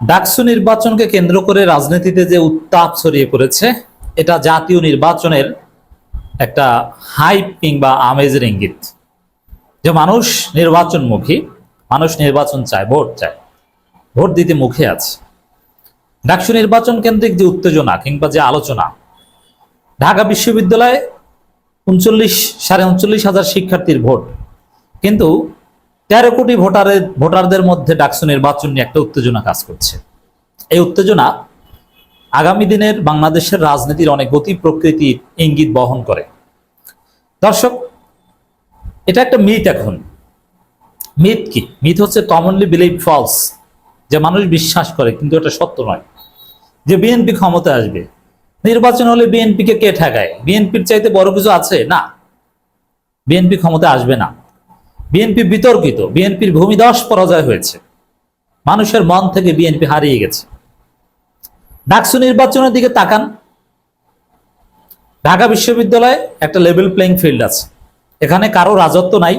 ডাকসু নির্বাচনকে কেন্দ্র করে রাজনীতিতে যে উত্তাপ ছড়িয়ে পড়েছে, এটা জাতীয় নির্বাচনের একটা হাইপ কিংবা আমেজের ইঙ্গিত। যে মানুষ নির্বাচনমুখী, মানুষ নির্বাচন চায়, ভোট চায়, ভোট দিতে মুখে আছে। ডাকসু নির্বাচন কেন্দ্রিক যে উত্তেজনা কিংবা যে আলোচনা, ঢাকা বিশ্ববিদ্যালয়ে উনচল্লিশ, সাড়ে উনচল্লিশ হাজার শিক্ষার্থীর ভোট। কিন্তু তেরো কোটি ভোটারের ভোটারদের মধ্যে ডাকসু নির্বাচন নিয়ে একটা উত্তেজনা কাজ করছে। এই উত্তেজনা আগামী দিনের বাংলাদেশের রাজনীতির অনেক গতি প্রকৃতির ইঙ্গিত বহন করে। দর্শক, এটা একটা মিথ এখন। মিথ কি? মিথ হচ্ছে কমনলি বিলিভ ফলস যে মানুষ বিশ্বাস করে, কিন্তু এটা সত্য নয়। যে বিএনপি ক্ষমতা আসবে, নির্বাচন হলে বিএনপিকে কে ঠেকায়? বিএনপির চাইতে বড় কিছু আছে? না। বিএনপি ক্ষমতা আসবে না। বিএনপি বিতর্কিত, বিএনপির ভূমিদশ পরাজয় হয়েছে। মানুষের মন থেকে বিএনপি হারিয়ে গেছে। ডাকসু নির্বাচনের দিকে তাকান। ঢাকা বিশ্ববিদ্যালয়ে একটা লেভেল প্লেইং ফিল্ড আছে। এখানে কারও রাজত্ব নাই।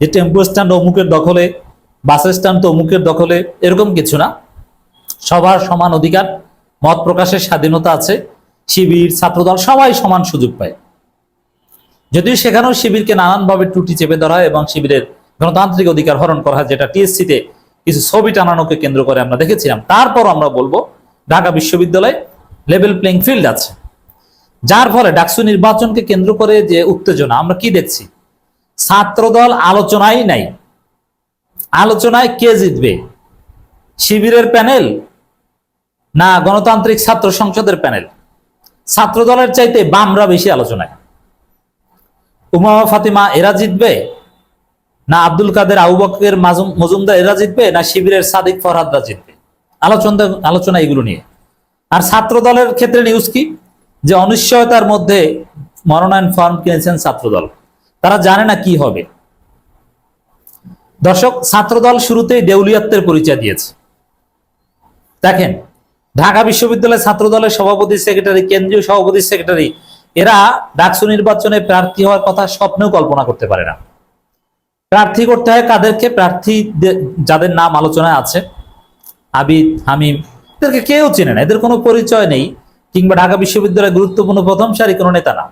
যে টেম্পো স্ট্যান্ড অমুকের দখলে, বাস স্ট্যান্ড তো অমুকের দখলে, এরকম কিছু না। সবার সমান অধিকার, মত প্রকাশের স্বাধীনতা আছে। শিবির, ছাত্রদল সবাই সমান সুযোগ পায়। যদিও সেখানেও শিবিরকে নানানভাবে টুটি চেপে ধরা হয় এবং শিবিরের গণতান্ত্রিক অধিকার হরণ করা হয়, যেটা টিএসসিতে কিছু ছবি টানানোকে কেন্দ্র করে আমরা দেখেছিলাম। তারপর আমরা বলব, ঢাকা বিশ্ববিদ্যালয়ে লেভেল প্লেইং ফিল্ড আছে, যার ফলে ডাকসু নির্বাচনকে কেন্দ্র করে যে উত্তেজনা, আমরা কি দেখছি? ছাত্রদল আলোচনাই নাই। আলোচনায় কে জিতবে? শিবিরের প্যানেল না গণতান্ত্রিক ছাত্র সংসদের প্যানেল? ছাত্রদলের চাইতে বামরা বেশি আলোচনায়। উমামা ফাতিমা এরা জিতবে? না আব্দুল কাদের আউবকের মজুমদার এরা জিতবে? না শিবিরের সাদিক ফরহাদরা জিতবে? আলোচনা আলোচনা এগুলো নিয়ে। আর ছাত্র দলের ক্ষেত্রে নিউজ কি? যে অনিশ্চয়তার মধ্যে মনোনয়ন ফর্ম কিনেছেন ছাত্রদল। তারা জানে না কি হবে। দর্শক, ছাত্রদল শুরুতেই দেউলিয়াত্বের পরিচয় দিয়েছে। দেখেন, ঢাকা বিশ্ববিদ্যালয়ের ছাত্র দলের সভাপতি সেক্রেটারি কেন্দ্রীয় সভাপতি সেক্রেটারি এরা ডাকসু নির্বাচনে প্রার্থী হওয়ার কথা স্বপ্নেও কল্পনা করতে পারে না। প্রার্থী করতে হয় কাদেরকে? প্রার্থী যাদের নাম আলোচনায় আছে, আবিদ, হামিম, এদেরকে কেউ চেনে না, এদের কোনো পরিচয় নেই, কিংবা ঢাকা বিশ্ববিদ্যালয়ের গুরুত্বপূর্ণ প্রথম সারি কোনো নেতা না।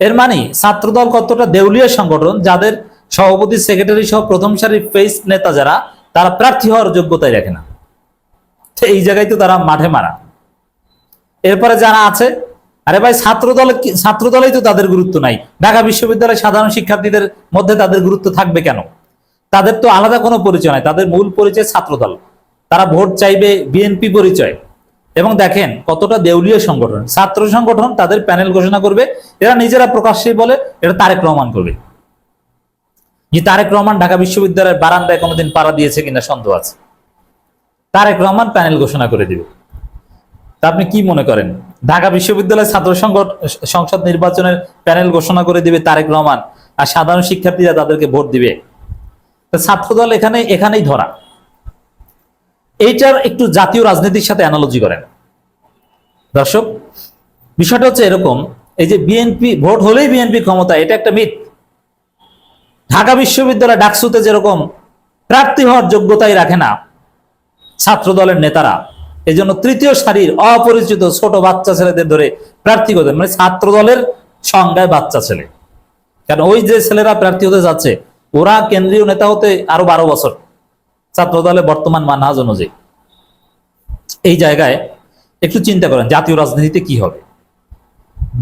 এর মানে ছাত্রদল কতটা দেউলিয়া সংগঠন, যাদের সভাপতি, সেক্রেটারি সহ প্রথম সারির ফেস নেতা যারা, তারা প্রার্থী হওয়ার যোগ্যতাই রাখে না। এই জায়গায় তো তারা মাঠে মারা। এরপরে যারা আছে আরে ভাই ছাত্র দলে ছাত্র তো তাদের গুরুত্ব নাই। ঢাকা বিশ্ববিদ্যালয়ের সাধারণ শিক্ষার্থীদের মধ্যে তাদের গুরুত্ব থাকবে কেন? তাদের তো আলাদা কোনো পরিচয় নাই, তাদের মূল পরিচয় ছাত্র দল তারা ভোট চাইবে বিএনপি পরিচয়। এবং দেখেন কতটা দেউলীয় সংগঠন। ছাত্র সংগঠন তাদের প্যানেল ঘোষণা করবে, এরা নিজেরা প্রকাশ্যে বলে, এটা তারেক রহমান করবে। যে তারেক রহমান ঢাকা বিশ্ববিদ্যালয়ের বারান্দায় কোনোদিন পাড়া দিয়েছে কিনা সন্দেহ আছে। তারেক রহমান প্যানেল ঘোষণা করে দিবে। তা আপনি কি মনে করেন? ঢাকা বিশ্ববিদ্যালয় ছাত্র সংগঠ- সংসদ নির্বাচনের প্যানেল ঘোষণা করে দিবে তারেক রহমান। আর সাধারণ শিক্ষার্থীরা তাদেরকে ভোট দিবে। ছাত্রদল এখানে এখানেই ধরা। এইটার একটু জাতীয় রাজনীতির সাথে অ্যানালজি করেন। দর্শক, বিষয়টা হচ্ছে এরকম, এই যে বিএনপি ভোট হলেই বিএনপি ক্ষমতা, এটা একটা মিথ ঢাকা বিশ্ববিদ্যালয় ডাকসুতে যেরকম প্রার্থী হওয়ার যোগ্যতাই রাখে না ছাত্র দলের নেতারা এই জন্য তৃতীয় সারির অপরিচিত ছোট বাচ্চা ছেলেদের ধরে প্রার্থী করতে মানে ছাত্র দলের সংজ্ঞায় বাচ্চা ছেলে। কারণ ওই যে ছেলেরা প্রার্থী হতে যাচ্ছে, ওরা কেন্দ্রীয় নেতা হতে আরও বারো বছর। ছাত্র দলের বর্তমান মানহাজ অনুযায়ী। এই জায়গায় একটু চিন্তা করেন, জাতীয় রাজনীতিতে কি হবে?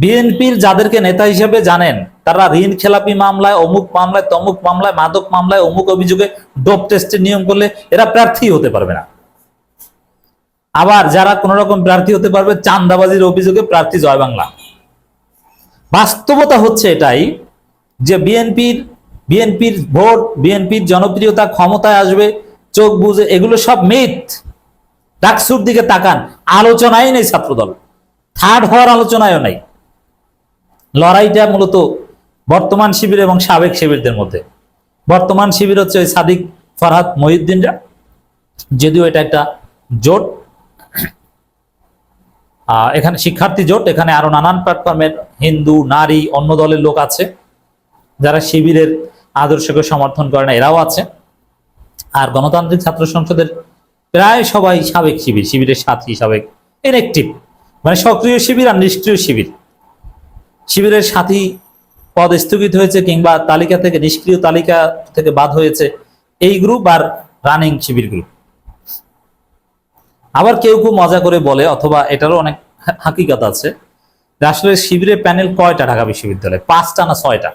বিএনপির যাদেরকে নেতা হিসেবে জানেন, তারা ঋণ খেলাপি মামলায়, অমুক মামলায়, তমুক মামলায়, মাদক মামলায়, অমুক অভিযোগে ডোপ টেস্টের নিয়ম করলে এরা প্রার্থী হতে পারবে না। আবার যারা কোন রকম প্রার্থী হতে পারবে চান্দাবাজির অভিযোগে প্রার্থী জয় বাংলা। বাস্তবতা হচ্ছে এটাই যে বিএনপির বিএনপির ভোট, বিএনপির জনপ্রিয়তা ক্ষমতায় আসবে, চোখ বুঝে এগুলো সব মিথ। ডাকসুর দিকে তাকান, আলোচনাই নেই ছাত্রদল। থার্ড হওয়ার আলোচনায়ও নাই। লড়াইটা মূলত বর্তমান শিবির এবং সাবেক শিবিরদের মধ্যে। বর্তমান শিবির হচ্ছে ওই সাদিক ফরহাদ মহিউদ্দিনরা। যদিও এটা একটা জোট এখানে শিক্ষার্থী জোট, এখানে আরও নানান প্ল্যাটফর্মের হিন্দু, নারী, অন্য দলের লোক আছে, যারা শিবিরের আদর্শকে সমর্থন করে না, এরাও আছে। আর গণতান্ত্রিক ছাত্র সংসদের প্রায় সবাই সাবেক শিবির, শিবিরের সাথী, সাবেক ইনএক্টিভ মানে সক্রিয় শিবির আর নিষ্ক্রিয় শিবির। শিবিরের সাথী পদ স্থগিত হয়েছে কিংবা তালিকা থেকে, নিষ্ক্রিয় তালিকা থেকে বাদ হয়েছে এই গ্রুপ আর রানিং শিবির গ্রুপ আবার কেউ কেউ মজা করে বলে, অথবা এটারও অনেক হাকিকত আছে আসলে শিবিরের প্যানেল কয়টা ঢাকা বিশ্ববিদ্যালয়? পাঁচটা না ছয়টা?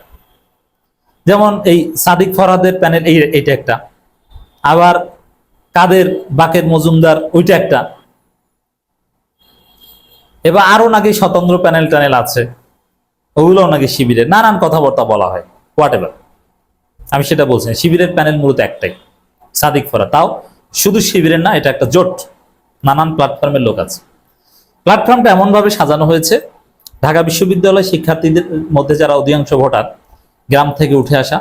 যেমন এই সাদিক ফরহাদের প্যানেল, এই এইটা একটা। আবার কাদের, বাকের মজুমদার, ওইটা একটা। এবার আরও নাকি স্বতন্ত্র প্যানেল ট্যানেল আছে। ওগুলো নাকি শিবিরের। নানান কথাবার্তা বলা হয়। হোয়াট এভার আমি সেটা বলছি শিবিরের প্যানেল মূলত একটাই। সাদিক ফরা তাও শুধু শিবিরের না, এটা একটা জোট। নানান প্ল্যাটফর্মের লোক আছে। প্ল্যাটফর্মটা এমনভাবে সাজানো হয়েছে, ঢাকা বিশ্ববিদ্যালয় শিক্ষার্থীদের মধ্যে যারা অধিকাংশ ভোটার, গ্রাম থেকে উঠে আসা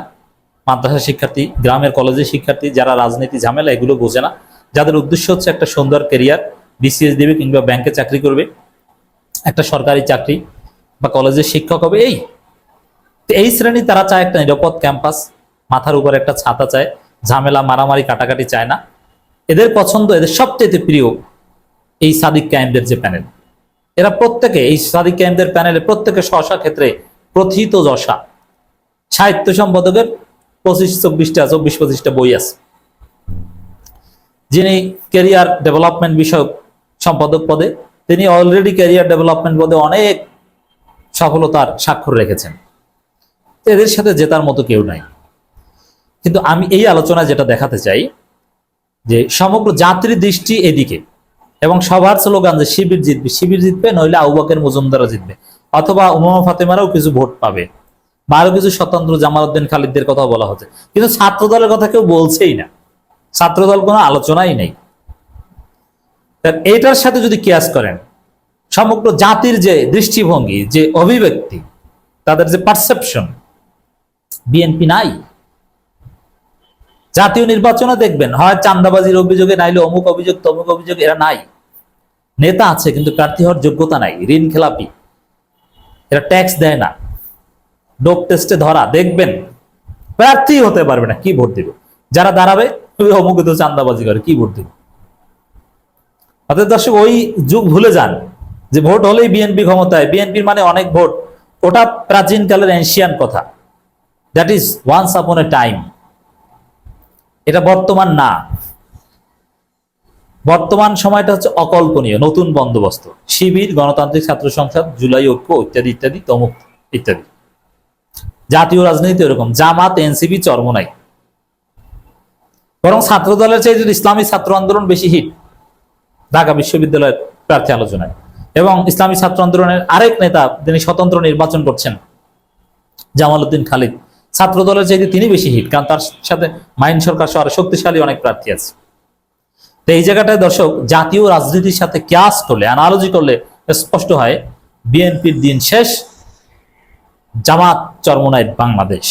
মাদ্রাসা শিক্ষার্থী, গ্রামের কলেজের শিক্ষার্থী, যারা রাজনীতি ঝামেলা, এগুলো বোঝে না। যাদের উদ্দেশ্য হচ্ছে একটা সুন্দর কেরিয়ার বিসিএস দিবে কিংবা ব্যাংকে চাকরি করবে, একটা সরকারি চাকরি বা কলেজের শিক্ষক হবে, এই। এই শ্রেণি তারা চায় একটা নিরাপদ ক্যাম্পাস মাথার উপর একটা ছাতা চায়, ঝামেলা, মারামারি, কাটাকাটি চায় না। এদের পছন্দ, এদের সবচেয়ে প্রিয় এই সাদিক ক্যাম্পদের যে প্যানেল। এরা প্রত্যেকে, এই সাদিক ক্যাম্পদের প্যানেলে প্রত্যেকে স্বশা ক্ষেত্রে প্রথিত যশা। সাহিত্য সম্পাদকের পঁচিশ, চব্বিশটা, চব্বিশ, পঁচিশটা বই আছে। যিনি ক্যারিয়ার ডেভেলপমেন্ট বিষয়ক সম্পাদক পদে, তিনি অলরেডি ক্যারিয়ার ডেভেলপমেন্ট পদে অনেক সফলতার স্বাক্ষর রেখেছেন। এদের সাথে জেতার মতো কেউ নাই। কিন্তু আমি এই আলোচনায় যেটা দেখাতে চাই, যে সমগ্র জাতির দৃষ্টি এদিকে। এবং সবার স্লোগান যে শিবির জিতবে শিবির জিতবে, নইলে আউবাকের মজুমদারা জিতবে। অথবা উমামা ফাতেমারাও কিছু ভোট পাবে। বা আরও কিছু স্বতন্ত্র জামালউদ্দিন খালিদদের কথা বলা হচ্ছে। কিন্তু ছাত্র দলের কথা কেউ বলছেই না। ছাত্র দল কোনো আলোচনাই নেই। এইটার সাথে যদি কিয়াস করেন, সমগ্র জাতির যে দৃষ্টিভঙ্গি, যে অভিব্যক্তি, তাদের যে পারসেপশন বিএনপি নাই। জাতীয় নির্বাচনে দেখবেন, হয় চান্দাবাজির অভিযোগে, নাইলে অমুক অভিযোগ, তমুক অভিযোগ, এরা নাই। নেতা আছে, কিন্তু প্রার্থী হওয়ার যোগ্যতা নাই। ঋণ খেলাপি। এরা ট্যাক্স দেয় না। ডোপ টেস্টে ধরা। দেখবেন, প্রার্থী হতে পারবে না, কি ভোট দিবে? যারা দাঁড়াবে অমুক তো চান্দাবাজি করে, কি ভোট দিবে? অর্থাৎ দর্শক, ওই যুগ ভুলে যান যে ভোট হলেই বিএনপি ক্ষমতায়। বিএনপির মানে অনেক ভোট। ওটা প্রাচীনকালের এনশিয়ান কথা। That is once upon a time এটা বর্তমান না। বর্তমান সময়টা হচ্ছে অকল্পনীয়, নতুন বন্দোবস্ত। শিবির, গণতান্ত্রিক ছাত্র সংসদ, জুলাই ঐক্য, ইত্যাদি ইত্যাদি, তমুক, ইত্যাদি। জাতীয় রাজনীতি এরকম জামাত, এনসিপি, চরমনাই। বরং ছাত্র দলের চাই যদি ইসলামী ছাত্র আন্দোলন বেশি হিট, ঢাকা বিশ্ববিদ্যালয়ের প্রার্থী আলোচনায়। এবং ইসলামী ছাত্র আন্দোলনের আরেক নেতা, তিনি স্বতন্ত্র নির্বাচন করছেন, জামালউদ্দিন খালিদ। ছাত্র দলের চাইতে তিনি বেশি হিট, কারণ তার সাথে মাইন সরকার সহ শক্তিশালী অনেক প্রার্থী আছে। তো এই জায়গাটায় দর্শক, জাতীয় রাজনীতির সাথে ক্যাশ করলে অ্যানালজি করলে স্পষ্ট হয়, বিএনপির দিন শেষ, জামাত চরমনায় বাংলাদেশ।